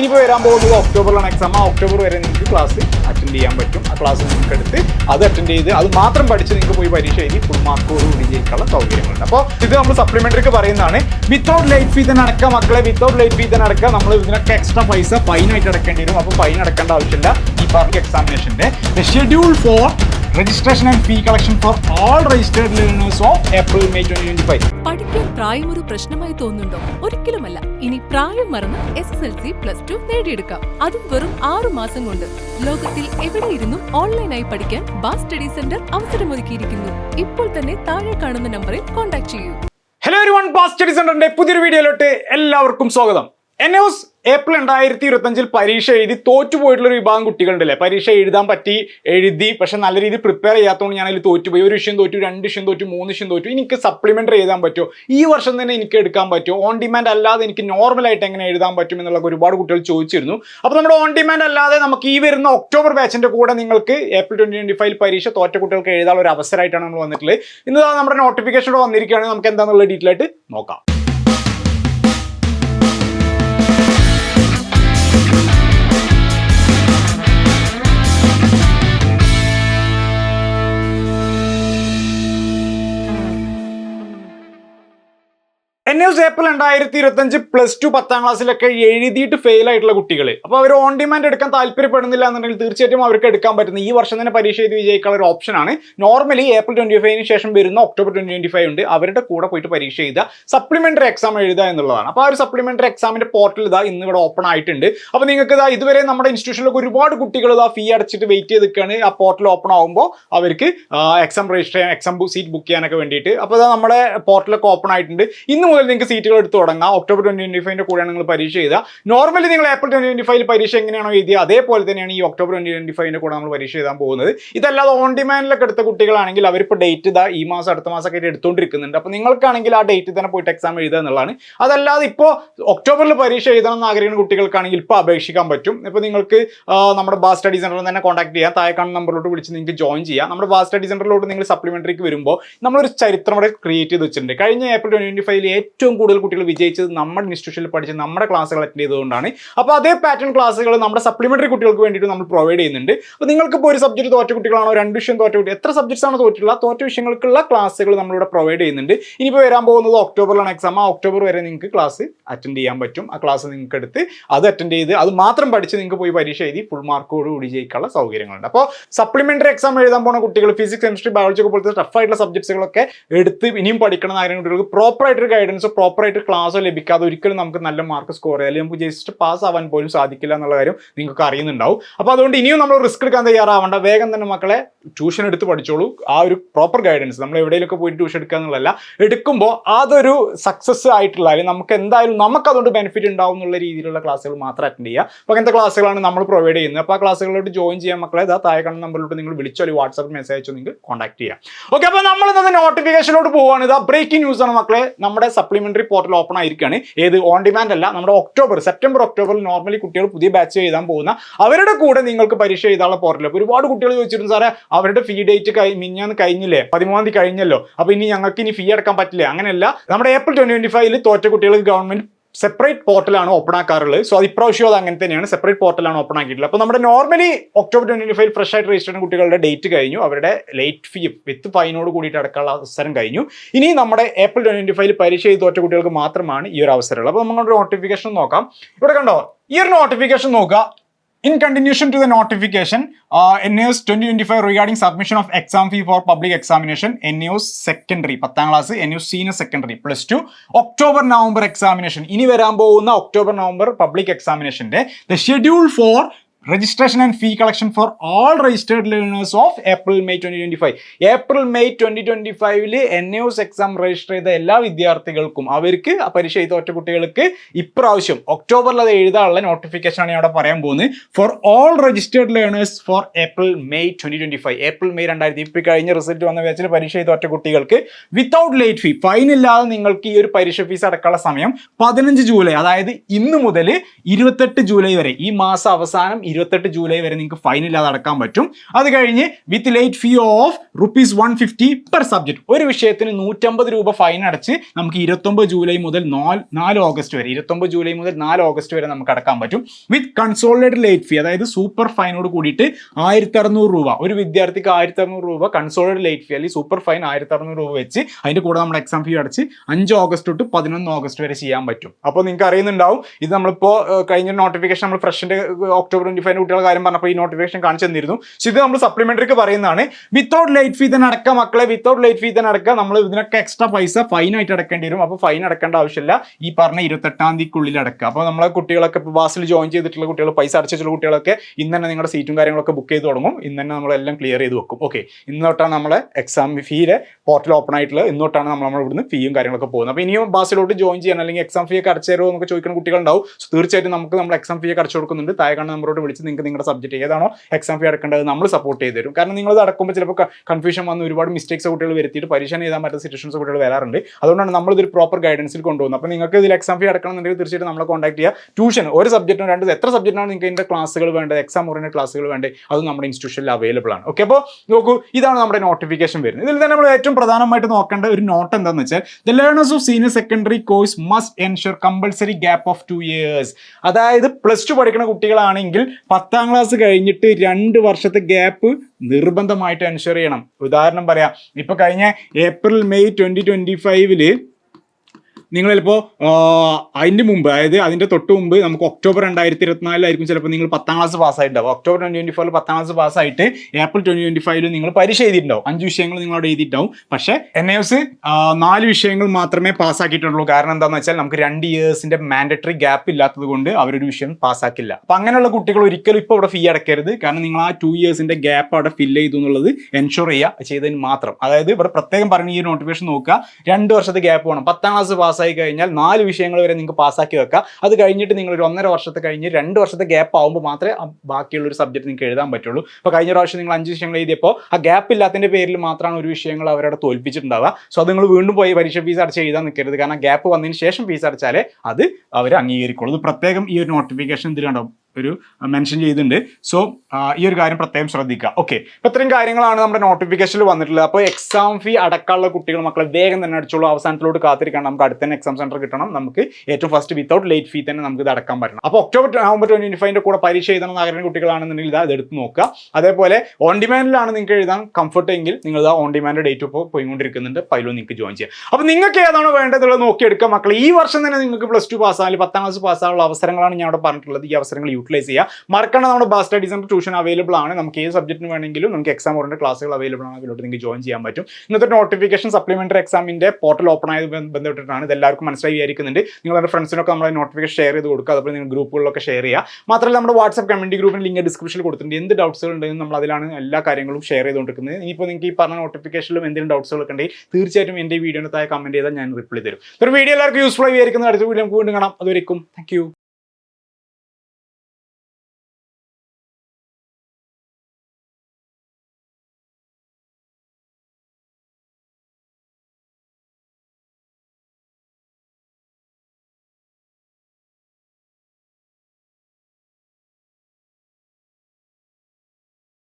ഇനിയിപ്പോൾ വരാൻ പോകുന്നത് ഒക്ടോബറിലാണ് എക്സാം ആ ഒക്ടോബർ വരെ നിങ്ങൾക്ക് ക്ലാസ് അറ്റൻഡ് ചെയ്യാൻ പറ്റും. ആ ക്ലാസ് നിങ്ങൾക്ക് എടുത്ത് അത് അറ്റൻഡ് ചെയ്ത് അത് മാത്രം പഠിച്ച് നിങ്ങൾക്ക് പോയി പരീക്ഷ എഴുതി ഫുൾ മാർക്കോട് കൂടി ജയിക്കാനുള്ള സൗകര്യങ്ങളുണ്ട്. അപ്പോൾ ഇത് നമ്മൾ സപ്ലിമെന്ററിക്ക് പറയുന്നതാണ്. വിത്തൗട്ട് ലേറ്റ് ഫീ തന്നെ അടക്കാം മക്കളെ. വിത്തൗട്ട് ലേറ്റ് ഫീ തന്നെ അടക്കാം. നമ്മൾ ഇതിനൊക്കെ എക്സ്ട്രാ പൈസ ഫൈനായിട്ട് അടക്കേണ്ടി വരും. അപ്പോൾ ഫൈൻ അടക്കേണ്ട ആവശ്യമില്ല. ഈ പറഞ്ഞ എക്സാമിനേഷന്റെ schedule for registration and fee collection for all registered learners of April May twenty പഠിക്കാൻ പ്രായം ഒരു പ്രശ്നമായി തോന്നുന്നുണ്ടോ? ഒരിക്കലുമല്ല. ഇനി പ്രായം മറന്ന് S S L C plus two നേടിയെടുക്കാം. അതും വെറും ആറു മാസം കൊണ്ട്. ലോകത്തിൽ എവിടെയിരുന്നും ഓൺലൈനായി പഠിക്കാൻ ബാസ് സ്റ്റഡി സെന്റർ അവസരമൊരുക്കിയിരിക്കുന്നു. ഇപ്പോൾ തന്നെ താഴെ കാണുന്ന നമ്പറിൽ കോൺടാക്ട് ചെയ്യൂ. ഹലോ ഒരു വൺ പാസ് സ്റ്റഡി സെന്ററിന്റെ പുതിയൊരു വീഡിയോയിലോട്ട് എല്ലാവർക്കും സ്വാഗതം. എൻഎസ് ഏപ്രിൽ രണ്ടായിരത്തി ഇരുപത്തഞ്ചിൽ പരീക്ഷ എഴുതി തോറ്റുപോയിട്ടുള്ള ഒരു വിഭാഗം കുട്ടികളുണ്ടല്ലേ? പരീക്ഷ എഴുതാൻ പറ്റി എഴുതി പക്ഷെ നല്ല രീതിയിൽ പ്രിപ്പയർ ചെയ്യാത്തതുകൊണ്ട് ഞാൻ അതിൽ തോറ്റുപോയി. ഒരു വിഷയം തോറ്റു രണ്ട് വിഷയം തോറ്റു മൂന്ന് വിഷയം തോറ്റു. എനിക്ക് സപ്ലിമെന്ററി എഴുതാൻ പറ്റുമോ? ഈ വർഷം തന്നെ എനിക്ക് എടുക്കാൻ പറ്റുമോ? ഓൺ ഡിമാൻഡ് അല്ലാതെ എനിക്ക് നോർമലായിട്ട് എങ്ങനെ എഴുതാൻ പറ്റും എന്നുള്ള ഒരുപാട് കുട്ടികൾ ചോദിച്ചിരുന്നു. അപ്പോൾ നമ്മുടെ ഓൺ ഡിമാൻഡ് അല്ലാതെ നമുക്ക് ഈ വരുന്ന ഒക്ടോബർ ബാച്ചിന്റെ കൂടെ നിങ്ങൾക്ക് ഏപ്രിൽ ട്വന്റി ട്വന്റി ഫൈവ് പരീക്ഷ തോറ്റ കുട്ടികൾക്ക് എഴുതാനുള്ള ഒരു അവസരമായിട്ടാണ് നമ്മൾ വന്നിട്ടുള്ളത്. ഇന്ന് നമ്മുടെ നോട്ടിഫിക്കേഷൻ വന്നിരിക്കുകയാണെങ്കിൽ നമുക്ക് എന്താണെന്നുള്ള ഡീറ്റെയിൽ ആയിട്ട് നോക്കാം. എൻ എസ് ഏപ്രിൽ രണ്ടായിരത്തി ഇരുപത്തഞ്ച് പ്ലസ് ടു പത്താം ക്ലാസ്സിലൊക്കെ എഴുതിയിട്ട് ഫെയിൽ ആയിട്ടുള്ള കുട്ടികൾ അപ്പോൾ അവർ ഓൺ ഡിമാൻഡ് എടുക്കാൻ താല്പര്യപ്പെടുന്നില്ല എന്നുണ്ടെങ്കിൽ തീർച്ചയായിട്ടും അവർക്ക് എടുക്കാൻ പറ്റുന്ന ഈ വർഷം തന്നെ പരീക്ഷ എഴുതി വിജയിക്കാനുള്ള ഒരു ഓപ്ഷനാണ് നോർമലി ഏപ്രിൽ ട്വന്റി ഫൈവിന് ശേഷം വരുന്ന ഒക്ടോബർ ട്വന്റി ട്വന്റി ഫൈവ് ഉണ്ട്. അവരുടെ കൂടെ പോയിട്ട് പരീക്ഷ എഴുതുക. സപ്ലിമെന്ററി എക്സാം എഴുതുക എന്നുള്ളതാണ്. അപ്പോൾ ആ ഒരു സപ്ലിമെന്ററി എക്സാമിന്റെ പോർട്ടൽ ഇതാ ഇന്ന് ഇവിടെ ഓപ്പൺ ആയിട്ടുണ്ട്. അപ്പോൾ നിങ്ങൾക്ക് ഇതാ ഇതുവരെ നമ്മുടെ ഇൻസ്റ്റിറ്റ്യൂഷനിലൊക്കെ ഒരുപാട് കുട്ടികൾ ഇതാ ഫീ അടച്ചിട്ട് വെയിറ്റ് ചെയ്ത് നിൽക്കുകയാണ് ആ പോർട്ടൽ ഓപ്പൺ ആകുമ്പോൾ അവർക്ക് എക്സാം രജിസ്റ്റർ ചെയ്യാൻ എക്സാം സീറ്റ് ബുക്ക് ചെയ്യാനൊക്കെ വേണ്ടിയിട്ട്. അപ്പോൾ ഇതാ നമ്മുടെ പോർട്ടലൊക്കെ ഓപ്പൺ ആയിട്ടുണ്ട്. ഇന്ന് മുതൽ നിങ്ങൾക്ക് സീറ്റുകൾ എടുത്ത് തുടങ്ങാം. ഒക്ടോബർ ട്വന്റി ട്വന്റി ഫൈവിന്റെ കൂടെയാണ് നിങ്ങൾ പരീക്ഷ ചെയ്തുക നോർമലി നിങ്ങൾ ഏപ്രിൽ ട്വന്റി ട്വന്റി ഫൈവ് പരീക്ഷ എങ്ങനെയാണോ എഴുതിയ അതേപോലെ തന്നെയാണ് ഈ ഒക്ടോബർ ട്വന്റി ട്വന്റി ഫൈവിന്റെ കൂടെ നമ്മൾ പരീക്ഷ എഴുതാൻ പോകുന്നത്. ഇതല്ലാതെ ഓൺ ഡിമാൻഡിലൊക്കെ എടുത്ത കുട്ടികളാണെങ്കിൽ അവരിപ്പോൾ ഡേറ്റ് ഇതാ ഈ മാസം അടുത്ത മാസമൊക്കെ ആയിട്ട് എടുത്തുകൊണ്ടിരിക്കുന്നുണ്ട് അപ്പോൾ നിങ്ങൾക്കാണെങ്കിൽ ആ ഡേറ്റ് തന്നെ പോയിട്ട് എക്സാം എഴുതുക എന്നുള്ളതാണ്. അതല്ലാതെ ഇപ്പോൾ ഒക്ടോബറിൽ പരീക്ഷ എഴുതണം എന്ന് ആഗ്രഹിക്കുന്ന കുട്ടികൾക്കാണെങ്കിൽ ഇപ്പോൾ അപേക്ഷിക്കാൻ പറ്റും. ഇപ്പോൾ നിങ്ങൾക്ക് നമ്മുടെ ബാസ് സ്റ്റഡി സെന്ററിൽ തന്നെ കോൺടാക്ട് ചെയ്യാം. താഴെ കാണുന്ന നമ്പറിലോട്ട് വിളിച്ച് നിങ്ങൾക്ക് ജോയിൻ ചെയ്യാം. നമ്മുടെ ബാസ് സ്റ്റഡി സെന്ററിലോട്ട് നിങ്ങൾ സപ്ലിമെന്ററിക്ക് വരുമ്പോൾ നമ്മളൊരു ചരിത്രം ഇവിടെ ക്രിയേറ്റ് ചെയ്ത് വെച്ചിട്ടുണ്ട്. കഴിഞ്ഞ ഏപ്രിൽ ട്വന്റി ഫൈവിൽ ഏറ്റവും കൂടുതൽ കുട്ടികൾ വിജയിച്ചത് നമ്മുടെ ഇൻസ്റ്റിറ്റ്യൂഷനിൽ പഠിച്ച് നമ്മുടെ ക്ലാസ്സുകൾ അറ്റൻഡ് ചെയ്തുകൊണ്ടാണ്. അപ്പോൾ അതേ പാറ്റേൺ ക്ലാസ്സുകൾ നമ്മുടെ സപ്ലിമെന്ററി കുട്ടികൾക്ക് വേണ്ടിയിട്ട് നമ്മൾ പ്രൊവൈഡ് ചെയ്യുന്നുണ്ട്. അപ്പോൾ നിങ്ങൾക്ക് ഇപ്പോൾ ഒരു സബ്ജക്റ്റ് തോറ്റ കുട്ടികളാണോ? രണ്ട് വിഷയം തോറ്റ കുട്ടി എത്ര സബ്ജക്ട്സ് ആണ് തോറ്റുള്ള തോറ്റ വിഷയങ്ങൾക്കുള്ള ക്ലാസ്സുകൾ നമ്മളിവിടെ പ്രൊവൈഡ് ചെയ്യുന്നുണ്ട്. ഇനിയിപ്പോൾ വരാൻ പോകുന്നത് ഒക്ടോബറിലാണ് എക്സാം ആ ഒക്ടോബർ വരെ നിങ്ങൾക്ക് ക്ലാസ് അറ്റൻഡ് ചെയ്യാൻ പറ്റും. ആ ക്ലാസ് നിങ്ങൾക്ക് എടുത്ത് അത് അറ്റൻഡ് ചെയ്ത് അത് മാത്രം പഠിച്ച് നിങ്ങൾക്ക് പോയി പരീക്ഷ എഴുതി ഫുൾ മാർക്കോട് കൂടി ജയിക്കാനുള്ള സൗകര്യങ്ങളുണ്ട്. അപ്പോൾ സപ്ലിമെന്ററി എക്സാം എഴുതാൻ പോകുന്ന കുട്ടികൾ ഫിസിക്സ് കെമിസ്ട്രി ബയോളജി ഒക്കെ പോലത്തെ ടഫ് ആയിട്ടുള്ള സബ്ജക്ട്സുകളൊക്കെ എടുത്ത് ഇനിയും പഠിക്കണം ആഗ്രഹം കുട്ടികൾക്ക് പ്രോപ്പർ ആയിട്ടൊരു ഗൈഡൻസോ പ്രോപ്പർ ആയിട്ട് ക്ലാസ്സോ ലഭിക്കാതെ ഒരിക്കലും നമുക്ക് നല്ല മാർക്ക് സ്കോർ ചെയ്യാൻ നമുക്ക് ജസ്റ്റ് പാസ് ആവാൻ പോലും സാധിക്കില്ല എന്നുള്ള കാര്യം നിങ്ങൾക്ക് അറിയുന്നുണ്ടാവും. അപ്പോൾ അതുകൊണ്ട് ഇനിയും നമ്മൾ റിസ്ക് എടുക്കാൻ തയ്യാറാവേണ്ട. വേഗം തന്നെ മക്കളെ ട്യൂഷൻ എടുത്ത് പഠിച്ചോളൂ. ആ ഒരു പ്രോപ്പർ ഗൈഡൻസ് നമ്മൾ എവിടെയൊക്കെ പോയിട്ട് ട്യൂഷൻ എടുക്കുക എന്നുള്ളതല്ല. എടുക്കുമ്പോൾ അതൊരു സക്സസ് ആയിട്ടുള്ള അല്ലെങ്കിൽ നമുക്ക് എന്തായാലും നമുക്ക് അതുകൊണ്ട് ബെനിഫിറ്റ് ഉണ്ടാവും എന്നുള്ള രീതിയിലുള്ള ക്ലാസ്സുകൾ മാത്രം അറ്റൻഡ് ചെയ്യുക. അപ്പോൾ അങ്ങനത്തെ ക്ലാസ്സുകളാണ് നമ്മൾ പ്രൊവൈഡ് ചെയ്യുന്നത്. അപ്പോൾ ആ ക്ലാസ്സുകളിലോട്ട് ജോയിൻ ചെയ്യാൻ മക്കളെ ഇതാ താഴെ കാണുന്ന നമ്പറിലോട്ട് നിങ്ങൾ വിളിച്ചോ അല്ലെങ്കിൽ വാട്സാപ്പ് മെസ്സേജ് അയച്ചോ നിങ്ങൾക്ക് കോൺടാക്ട് ചെയ്യാം ഓക്കെ അപ്പോൾ നമ്മൾ ഇന്നത്തെ നോട്ടിഫിക്കേഷനിലോട്ട് പോവുകയാണ് ഇതാ ബ്രേക്കിംഗ് ന്യൂസ് ആണ് മക്കളെ. നമ്മുടെ സപ്ലിമെന്ററി പോർട്ടൽ ഓപ്പൺ ആയിരിക്കുകയാണ്. ഏത് ഓൺ ഡിമാൻഡ് അല്ല നമ്മുടെ ഒക്ടോബർ സെപ്റ്റംബർ ഒക്ടോബറിൽ നോർമലി കുട്ടികൾ പുതിയ ബാച്ച് എഴുതാൻ പോകുന്ന അവരുടെ കൂടെ നിങ്ങൾക്ക് പരീക്ഷ എഴുതാനുള്ള പോർട്ടൽ ഒരുപാട് കുട്ടികൾ ചോദിച്ചിരുന്നു സാറേ അവരുടെ ഫീ ഡേറ്റ് മിഞ്ഞാന്ന് കഴിഞ്ഞില്ലേ? പതിമൂന്നാം തീയതി കഴിഞ്ഞല്ലോ. അപ്പോൾ ഇനി ഞങ്ങൾക്ക് ഇനി ഫീ അടക്കാൻ പറ്റില്ല? അങ്ങനെയല്ല നമ്മുടെ ഏപ്രിൽ ട്വന്റി ട്വന്റി ഫൈവിൽ തോറ്റ കുട്ടികൾക്ക് ഗവൺമെന്റ് സെപ്പറേറ്റ് പോർട്ടലാണ് ഓപ്പൺ ആക്കാറുള്ളത്. സോ അത് ഇപ്രാവശ്യം അത് അങ്ങനെ തന്നെയാണ്. സെപ്പറേറ്റ് പോർട്ടലാണ് ഓപ്പൺ ആക്കിയിട്ടുള്ളത്. അപ്പോൾ നമ്മുടെ normally October twenty five fresh ആയിട്ട് രജിസ്റ്റർ ചെയ്യുന്ന കുട്ടികളുടെ ഡേറ്റ് കഴിഞ്ഞു. അവരുടെ ലേറ്റ് ഫീ വിത്ത് ഫൈനോട് കൂടിയിട്ട് അടക്കാനുള്ള അവസരം കഴിഞ്ഞു. ഇനി നമ്മുടെ ഏപ്രിൽ ട്വന്റി ഫൈവ് പരീക്ഷ ചെയ്ത് തോറ്റ കുട്ടികൾക്ക് മാത്രമാണ് ഈ ഒരു അവസരമുള്ളത്. അപ്പോൾ നമ്മുടെ നോട്ടിഫിക്കേഷൻ നോക്കാം. ഇവിടെ കണ്ടോ? ഈ ഒരു നോട്ടിഫിക്കേഷൻ നോക്കുക. In continuation to the notification, uh, NAS 2025 regarding submission of exam fee for public examination, NAS secondary, പത്താം class NAS senior secondary, plus two October November examination ഇനി വരാൻ പോകുന്ന October November public എക്സാമിനേഷന്റെ the schedule for registration and fee collection for all registered learners of April May twenty twenty five April May twenty twenty ഫൈവിൽ N S exam register ചെയ്ത എല്ലാ വിദ്യാർത്ഥികൾക്കും അവർക്ക് പരീക്ഷ ചെയ്ത ഒറ്റ കുട്ടികൾക്ക് ഇപ്രാവശ്യം ഒക്ടോബറിൽ അത് എഴുതാനുള്ള നോട്ടിഫിക്കേഷൻ ആണ് അവിടെ പറയാൻ പോകുന്നത്. For all registered learners for April May twenty twenty five April May രണ്ടായിരത്തി ഇപ്പം കഴിഞ്ഞ റിസൾട്ട് വന്ന ബാച്ചിൽ പരീക്ഷ ചെയ്ത ഒറ്റ കുട്ടികൾക്ക് വിത്തൗട്ട് ലേറ്റ് ഫീ ഫൈൻ ഇല്ലാതെ നിങ്ങൾക്ക് ഈ ഒരു പരീക്ഷ ഫീസ് അടക്കാനുള്ള സമയം പതിനഞ്ച് ജൂലൈ അതായത് ഇന്ന് മുതൽ ഇരുപത്തെട്ട് ജൂലൈ വരെ ഈ മാസം അവസാനം ഇരുപത്തെട്ട് ജൂലൈ വരെ നിങ്ങൾക്ക് ഫൈൻ ഇല്ലാതെ അടക്കാൻ പറ്റും. അത് കഴിഞ്ഞ് with late fee of rupees one fifty per subject ഒരു വിഷയത്തിന് നൂറ്റമ്പത് രൂപ ഫൈൻ അടച്ച് നമുക്ക് ഇരുപത്തൊമ്പത് ജൂലൈ മുതൽ നാല് ഓഗസ്റ്റ് വരെ ഇരുപത്തൊമ്പത് ജൂലൈ മുതൽ നാല് ഓഗസ്റ്റ് വരെ നമുക്ക് അടക്കാൻ പറ്റും. വിത്ത് കൺസോളിഡേറ്റഡ് ലേറ്റ് ഫീ അതായത് സൂപ്പർ ഫൈനോട് കൂടിയിട്ട് ആയിരത്തി അറുന്നൂറ് രൂപ. ഒരു വിദ്യാർത്ഥിക്ക് ആയിരത്തി അറുന്നൂറ് രൂപ കൺസോളിഡേറ്റ് ലേറ്റ് ഫീ അല്ലെങ്കിൽ സൂപ്പർ ഫൈൻ ആയിരത്തി അറുന്നൂറ് രൂപ വെച്ച് അതിന്റെ കൂടെ നമ്മുടെ എക്സാം ഫീ അടച്ച് അഞ്ച് ഓഗസ്റ്റ് തൊട്ട് പതിനൊന്ന് ഓഗസ്റ്റ് വരെ ചെയ്യാൻ പറ്റും. അപ്പോൾ നിങ്ങൾക്ക് അറിയുന്നുണ്ടാവും ഇത് നമ്മളിപ്പോൾ കഴിഞ്ഞ നോട്ടിഫിക്കേഷൻ നമ്മൾ ഫ്രഷിന്റെ ഒക്ടോബർ ട്വന്റി ഫൈവ് കാര്യം പറഞ്ഞപ്പോൾ ഈ നോട്ടിഫിക്കേഷൻ കാണിച്ചു തന്നിരുന്നു. പക്ഷേ ഇത് നമ്മൾ സപ്ലിമെന്ററിക്ക് പറയുന്നതാണ്. വിത്തൗട്ട് ലൈറ്റ് ഫീ തന്നെ അടക്കം മക്കളെ വിത്തൗട്ട് ലൈറ്റ് ഫീ തന്നെ അടക്കുക നമ്മൾ ഇതിനൊക്കെ എക്സ്ട്രാ പൈസ ഫൈൻ ആയിട്ട് അടക്കേണ്ടി വരും. അപ്പോൾ ഫൈൻ അടക്കേണ്ട ആവശ്യമില്ല. ഈ പറഞ്ഞ ഇരുപത്തെട്ടാം തീയതിക്കുള്ളിൽ അടക്കുക അപ്പോൾ നമ്മളെ കുട്ടികളൊക്കെ ഇപ്പോൾ ബാസിൽ ജോയിൻ ചെയ്തിട്ടുള്ള കുട്ടികൾ പൈസ അടച്ചിട്ടുള്ള കുട്ടികളൊക്കെ ഇന്ന് തന്നെ നിങ്ങളുടെ സീറ്റും കാര്യങ്ങളൊക്കെ ബുക്ക് ചെയ്ത് തുടങ്ങും. ഇന്ന് തന്നെ നമ്മളെല്ലാം ക്ലിയർ ചെയ്ത് വെക്കും. ഓക്കെ ഇന്ന് തൊട്ടാണ് നമ്മളെ എക്സാം ഫീയുടെ പോർട്ടൽ ഓപ്പൺ ആയിട്ടുള്ള ഇന്ന് തൊട്ടാണ് നമ്മൾ നമ്മുടെ ഇവിടുന്ന് ഫീയും കാര്യങ്ങളൊക്കെ പോകുന്നത്. അപ്പോൾ ഇനിയും ബാസിലോട്ട് ജോയിൻ ചെയ്യാൻ അല്ലെങ്കിൽ എക്സാം ഫീ ഒക്കെ അടച്ചു തരുമോ എന്നൊക്കെ ചോദിക്കുന്ന കുട്ടികളുണ്ടാവും. തീർച്ചയായിട്ടും നമുക്ക് നമ്മൾ എക്സാം ഫീ ഒക്കെ അടച്ചു കൊടുക്കുന്നുണ്ട്. താഴെ കാണുന്ന നമ്പറോട് വിളിച്ച് നിങ്ങൾക്ക് നിങ്ങളുടെ സബ്ജക്ട് ഏതാണോ എക്സാം ഫീ അടക്കേണ്ടത് നമ്മൾ സപ്പോർട്ട് ചെയ്ത് തരും. കാരണം നിങ്ങൾ അടക്കുമ്പോൾ ചിലപ്പോൾ കൺഫ്യൂഷൻ വന്ന് ഒരുപാട് മിസ്റ്റേക്സ് കുട്ടികൾ വരുത്തിയിട്ട് പരീക്ഷ എഴുതാൻ പറ്റുന്ന സിറ്റുവേഷൻസ് കുട്ടികൾ വരാറുണ്ട്. അതുകൊണ്ടാണ് നമ്മളിതൊരു പ്രോപ്പർ ഗൈഡൻസിൽ കൊണ്ടുപോകുന്നത്. അപ്പോൾ നിങ്ങൾക്ക് ഇതിൽ എക്സാം ഫീ അടക്കണമെന്നുണ്ടെങ്കിൽ തീർച്ചയായിട്ടും നമ്മളെ കോൺടാക്ട് ചെയ്യുക ട്യൂഷൻ ഒരു സബ്ജക്റ്റിനും രണ്ട് എത്ര സബ്ജക്റ്റിനാണ് നിങ്ങൾക്ക് ഇതിന്റെ ക്ലാസ്സുകൾ വേണ്ടത്? എക്സാം ഓറിയന്റഡ് ക്ലാസ്സുകൾ വേണ്ടത്? അത് നമ്മുടെ ഇൻസ്റ്റിറ്റ്യൂഷനിൽ അവൈലബിൾ ആണ്. ഓക്കെ അപ്പോൾ നോക്കൂ ഇതാണ് നമ്മുടെ നോട്ടിഫിക്കേഷൻ വരുന്നത്. ഇതിൽ തന്നെ നമ്മൾ ഏറ്റവും പ്രധാനമായിട്ട് നോക്കേണ്ട ഒരു നോട്ട് എന്താണെന്ന് വെച്ചാൽ the learners of senior secondary course must ensure compulsory gap of two years അതായത് പ്ലസ് ടു പഠിക്കുന്ന കുട്ടികളാണെങ്കിൽ പത്താം ക്ലാസ് കഴിഞ്ഞിട്ട് രണ്ട് വർഷത്തെ ഗ്യാപ്പ് നിർബന്ധമായിട്ട് എൻഷുർ ചെയ്യണം. ഉദാഹരണം പറയാം. ഇപ്പൊ കഴിഞ്ഞ ഏപ്രിൽ മെയ് ട്വന്റി ട്വന്റി ഫൈവിൽ നിങ്ങൾ ചിലപ്പോൾ അതിന്റെ മുമ്പ് അതായത് അതിന്റെ തൊട്ട് മുമ്പ് നമുക്ക് ഒക്ടോബർ രണ്ടായിരത്തി ഇരുപത്തിനാലിലായിരിക്കും ചിലപ്പോൾ നിങ്ങൾ പത്താം ക്ലാസ് പാസ്സായിട്ടുണ്ടാവും ഒക്ടോബർ ട്വന്റി ട്വന്റി ഫോറിൽ പത്താം ക്ലാസ് പാസ്സായിട്ട് ഏപ്രിൽ ട്വന്റി ട്വന്റി ഫൈവിൽ നിങ്ങൾ പരീക്ഷ എഴുതിയിട്ടുണ്ടാവും. അഞ്ച് വിഷയങ്ങൾ നിങ്ങൾ അവിടെ എഴുതിയിട്ടുണ്ടാവും. പക്ഷേ എൻ എസ് നാല് വിഷയങ്ങൾ മാത്രമേ പാസ്സാക്കിയിട്ടുള്ളൂ കാരണം എന്താണെന്ന് വെച്ചാൽ നമുക്ക് രണ്ട് ഇയേഴ്സിന്റെ മാൻഡറ്ററി ഗ്യാപ്പ് ഇല്ലാത്തത് കൊണ്ട് അവരൊരു വിഷയം പാസ്സാക്കില്ല അപ്പം അങ്ങനെയുള്ള കുട്ടികൾ ഒരിക്കലും ഇപ്പോൾ ഇവിടെ ഫീ അടക്കരുത് കാരണം നിങ്ങൾ ആ ടു ഇയേഴ്സിന്റെ ഗ്യാപ്പ് അവിടെ ഫില്ല് ചെയ്തു എന്നുള്ളത് എൻഷുർ ചെയ്യുക. ചെയ്തതിന് മാത്രം. അതായത് ഇവിടെ പ്രത്യേകം പറഞ്ഞ ഈ നോട്ടിഫിക്കേഷൻ നോക്കുക. രണ്ട് വർഷത്തെ ഗ്യാപ്പ് വേണം. പത്താം ക്ലാസ് പാസ്സായി കഴിഞ്ഞാൽ നാല് വിഷയങ്ങൾ വരെ നിങ്ങൾക്ക് പാസ്സാക്കി വെക്കാം. അത് കഴിഞ്ഞിട്ട് നിങ്ങൾ ഒരു ഒന്നര വർഷത്തെ കഴിഞ്ഞ് രണ്ട് വർഷത്തെ ഗ്യാപ്പ് ആകുമ്പോൾ മാത്രമേ ബാക്കിയുള്ള ഒരു സബ്ജക്ട് നിങ്ങൾക്ക് എഴുതാൻ പറ്റുള്ളൂ. അപ്പോൾ കഴിഞ്ഞ പ്രാവശ്യം നിങ്ങൾ അഞ്ച് വിഷയങ്ങൾ എഴുതിയപ്പോൾ ആ ഗ്യാപ്പ് ഇല്ലാത്തതിന്റെ പേരിൽ മാത്രമാണ് ഒരു വിഷയങ്ങൾ അവരവിടെ തോൽപ്പിച്ചിട്ടുണ്ടാവുക. സോ അത് നിങ്ങൾ വീണ്ടും പോയി പരീക്ഷ ഫീസ് അടച്ച് എഴുതാൻ നിൽക്കരുത്. കാരണം ഗ്യാപ്പ് വന്നതിന് ശേഷം ഫീസ് അടച്ചാലേ അത് അവർ അംഗീകരിക്കുള്ളൂ. പ്രത്യേകം ഈ ഒരു നോട്ടിഫിക്കേഷൻ കണ്ടോ? ഒരു മെൻഷൻ ചെയ്തിട്ടുണ്ട്. സോ ഈ ഒരു കാര്യം പ്രത്യേകം ശ്രദ്ധിക്കുക. ഓക്കെ അപ്പോൾ ഇത്രയും കാര്യങ്ങളാണ് നമ്മുടെ നോട്ടിഫിക്കേഷനിൽ വന്നിട്ടുള്ളത്. അപ്പോൾ എക്സാം ഫീ അടക്കമുള്ള കുട്ടികൾ മക്കളെ വേഗം തന്നെ അടിച്ചോളൂ. അവസാനത്തിലോട്ട് കാത്തിരിക്കണം. നമുക്ക് അടുത്ത തന്നെ എക്സാം സെന്റർ കിട്ടണം. നമുക്ക് ഏറ്റവും ഫസ്റ്റ് വിത്തൗട്ട് ലേറ്റ് ഫീ തന്നെ നമുക്ക് ഇത് അടക്കാൻ പറ്റണം. അപ്പോൾ ഒക്ടോബർ നവംബർ ട്വന്റി ഫൈവിന്റെ കൂടെ പരീക്ഷ എഴുതണം ആഗ്രഹിക്കുന്ന കുട്ടികളാണെന്നുണ്ടെങ്കിൽ ഇതാ ഇതെടുത്ത് നോക്കുക. അതേപോലെ ഓൺ ഡിമാൻഡിലാണ് നിങ്ങൾക്ക് എഴുതാൻ കംഫർട്ട് എങ്കിൽ നിങ്ങൾ ഇതാ ഓൺ ഡിമാൻഡ് ഡേറ്റ് ഇപ്പോൾ പോയിക്കൊണ്ടിരിക്കുന്നുണ്ട്. അതിലും നിങ്ങൾക്ക് ജോയിൻ ചെയ്യാം. അപ്പോൾ നിങ്ങൾക്ക് ഏതാണോ വേണ്ടതുള്ളത് നോക്കിയെടുക്കുക. മക്കളെ ഈ വർഷം തന്നെ നിങ്ങൾക്ക് പ്ലസ് ടു പാസ്സാകാൻ പത്താം ക്ലാസ് പാസ്സാകാനുള്ള അവസരങ്ങളാണ് ഞാൻ അവിടെ പറഞ്ഞിട്ടുള്ളത്. ഈ അവസരങ്ങൾ യൂട്ടിലൈസ് ചെയ്യുക മറക്കണ്ട നമ്മുടെ Baas studies centre tuition available ആണ്. നമുക്ക് ഏത് സബ്ജക്റ്റിന് വേണമെങ്കിലും നമുക്ക് എക്സാം ഓറിന്റെ ക്ലാസ്സുകൾ അവൈലബിൾ ആണ്. അതിലോട്ട് നിങ്ങൾക്ക് ജോയിൻ ചെയ്യാൻ പറ്റും. ഇന്നത്തെ നോട്ടിഫിക്കേഷൻ സപ്ലിമെന്ററി എക്സാമിന്റെ പോർട്ടൽ ഓപ്പൺ ആയത് ബന്ധ- ബന്ധപ്പെട്ടിട്ടാണ്. ഇത് എല്ലാവർക്കും മനസ്സിലായി വിചാരിക്കുന്നുണ്ട്. നിങ്ങളുടെ ഫ്രണ്ട്സിനൊക്കെ നമ്മളെ നോട്ടിഫിക്കേഷൻ ഷെയർ ചെയ്ത് കൊടുക്കുക. അതുപോലെ നിങ്ങൾ ഗ്രൂപ്പുകളിലൊക്കെ ഷെയർ ചെയ്യുക. മാത്രമല്ല നമ്മുടെ വാട്സ്ആപ്പ് കമ്മ്യൂണിറ്റി ഗ്രൂപ്പിന് ലിങ്ക് ഡിസ്ക്രിപ്ഷനിൽ കൊടുത്തിട്ടുണ്ട്. എന്ത് ഡൗട്ട്സുകൾ ഉണ്ടെങ്കിലും നമ്മൾ അതിലാണ് എല്ലാ കാര്യങ്ങളും ഷെയർ ചെയ്തുകൊണ്ടിരിക്കുന്നത്. ഇനിയിപ്പോൾ നിങ്ങൾക്ക് ഈ പറഞ്ഞ നോട്ടിഫിക്കേഷനിലും എന്തെങ്കിലും ഡൗട്ട്സുകൾ ഒക്കെ ഉണ്ടെങ്കിൽ തീർച്ചയായിട്ടും എന്റെ വീഡിയോയുടെ താഴെ കമന്റ് ചെയ്താൽ ഞാൻ റിപ്ലൈ തരും. ഒരു വീഡിയോ എല്ലാവർക്കും യൂസ്ഫുൾ ആയി വിചാരിക്കുന്ന. അടുത്ത വീഡിയോ നമുക്ക് വീണ്ടും കാണാം. അതുവരെയും താങ്ക്